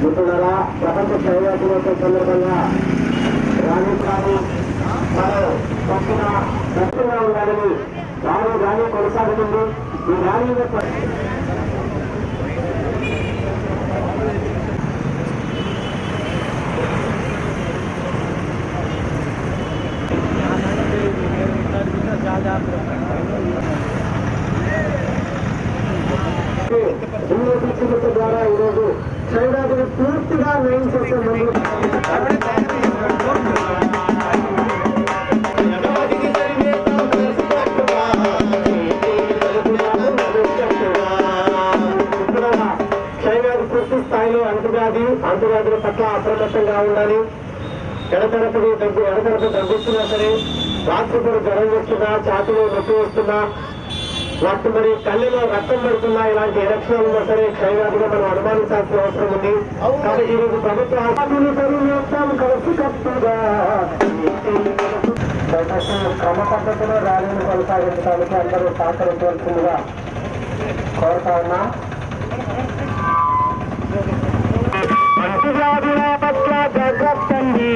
మిత్రులరా ప్రపంచ క్షయ దినోత్సవం సందర్భంగా రాణించాలి మరో పక్కన దక్షిణంగా ఉండాలని రాణి రాని కొనసాగుతుంది. ఈ ర్యాలీ యొక్క హిందూ శిక్షణ ద్వారా ఈరోజు క్షయరాజుని పూర్తిగా నయం చేసే ముందు క్షయవ్యాధి పూర్తి స్థాయిలో అంటువ్యాధి అంటువ్యాధుల పట్ల అప్రమత్తంగా ఉండాలి ఎడతరపుడు దగ్గు ఎడతరపు దగ్గుస్తున్నా సరే రాత్రిపూట జ్వరం వస్తున్నా ఛాతిలో నొప్పి వస్తున్నా వాటి మరి కళ్ళలో రక్తం పడుతున్నా ఇలాంటి ఎలక్షన్లు ఉన్నా సరే క్షయవ్యాధిగా మనం అనుమానించాల్సిన అవసరం ఉంది. కాబట్టి ఈ రోజు ప్రభుత్వ కలిసి కట్టుగా దయచేసి క్రమ పద్ధతిలో ర్యాలీని కొనసాగించడానికి అందరూ సహకరించవలసిందిగా కోరుతా ఉన్నాం. జాగ్రత్తండి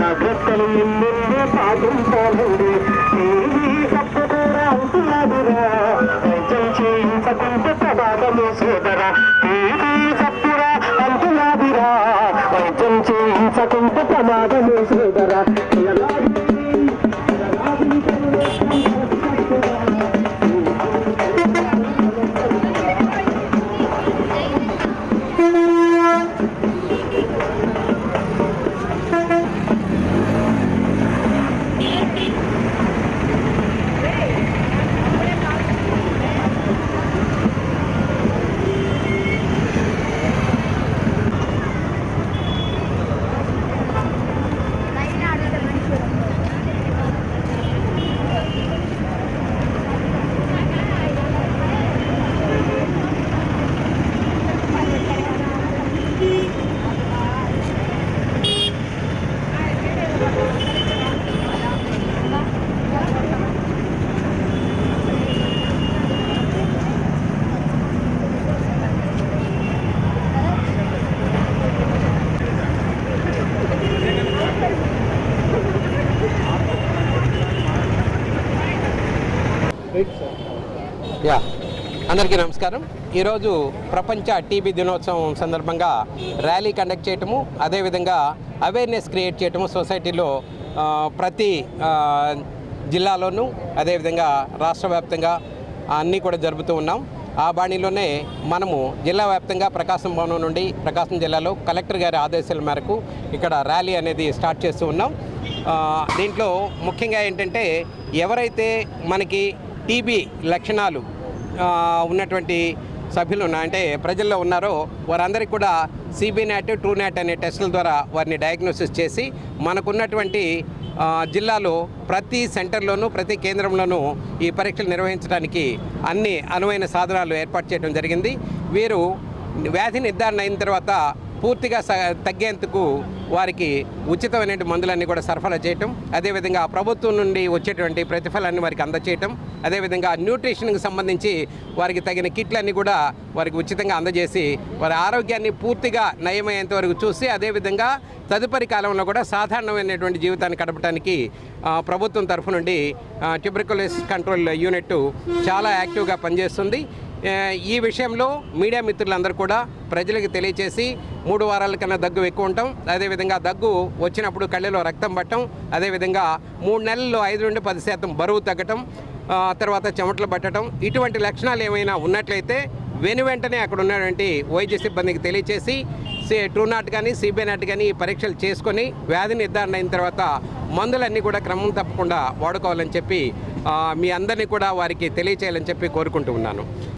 జాగ్రత్తలు మిమ్మల్ని పాటించాలండి. వైద్యం చేయించకుంటే ప్రమాదము సోదరా టీవీ తప్పురా వైద్యం చేయించకుంటే ప్రమాదము సోదరా. అందరికీ నమస్కారం. ఈరోజు ప్రపంచ టీబీ దినోత్సవం సందర్భంగా ర్యాలీ కండక్ట్ చేయటము అదేవిధంగా అవేర్నెస్ క్రియేట్ చేయటము సొసైటీలో ప్రతి జిల్లాలోనూ అదేవిధంగా రాష్ట్ర వ్యాప్తంగా అన్నీ కూడా జరుపుతూ ఉన్నాం. ఆ బాణిలోనే మనము జిల్లా వ్యాప్తంగా ప్రకాశం భవనం నుండి ప్రకాశం జిల్లాలో కలెక్టర్ గారి ఆదేశాల మేరకు ఇక్కడ ర్యాలీ అనేది స్టార్ట్ చేస్తూ ఉన్నాం. దీంట్లో ముఖ్యంగా ఏంటంటే ఎవరైతే మనకి టీబీ లక్షణాలు ఉన్నటువంటి సభ్యులు ఉన్నా అంటే ప్రజల్లో ఉన్నారో వారందరికీ కూడా సిబి నాట్ ట్రూ నాట్ అనే టెస్టుల ద్వారా వారిని డయాగ్నోసిస్ చేసి మనకున్నటువంటి జిల్లాలో ప్రతి సెంటర్లోనూ ప్రతి కేంద్రంలోనూ ఈ పరీక్షలు నిర్వహించడానికి అన్ని అనువైన సాధనాలు ఏర్పాటు చేయడం జరిగింది. వీరు వ్యాధి నిర్ధారణ అయిన తర్వాత పూర్తిగా తగ్గేందుకు వారికి ఉచితమైన మందులన్నీ కూడా సరఫరా చేయటం అదేవిధంగా ప్రభుత్వం నుండి వచ్చేటువంటి ప్రతిఫలాన్ని వారికి అందజేయటం అదేవిధంగా న్యూట్రిషన్కి సంబంధించి వారికి తగిన కిట్లన్నీ కూడా వారికి ఉచితంగా అందజేసి వారి ఆరోగ్యాన్ని పూర్తిగా నయమయ్యేంత వరకు చూసి అదేవిధంగా తదుపరి కాలంలో కూడా సాధారణమైనటువంటి జీవితాన్ని గడపడానికి ప్రభుత్వం తరఫు నుండి ట్యూబర్కులోసిస్ కంట్రోల్ యూనిట్ చాలా యాక్టివ్గా పనిచేస్తుంది. ఈ విషయంలో మీడియా మిత్రులందరూ కూడా ప్రజలకు తెలియచేసి మూడు వారాల కన్నా దగ్గు ఎక్కువ ఉంటాం అదేవిధంగా దగ్గు వచ్చినప్పుడు కళ్ళలో రక్తం పట్టడం అదేవిధంగా మూడు నెలల్లో ఐదు నుండి పది శాతం బరువు తగ్గటం తర్వాత చెమటలు పట్టడం ఇటువంటి లక్షణాలు ఏమైనా ఉన్నట్లయితే వెను వెంటనే అక్కడ ఉన్నటువంటి వైద్య సిబ్బందికి తెలియచేసి సి ట్రూ నాట్ కానీ సిబిఐ నాట్ కానీ ఈ పరీక్షలు చేసుకొని వ్యాధి నిర్ధారణ అయిన తర్వాత మందులన్నీ కూడా క్రమం తప్పకుండా వాడుకోవాలని చెప్పి మీ అందరినీ కూడా వారికి తెలియచేయాలని చెప్పి కోరుకుంటూ ఉన్నాను.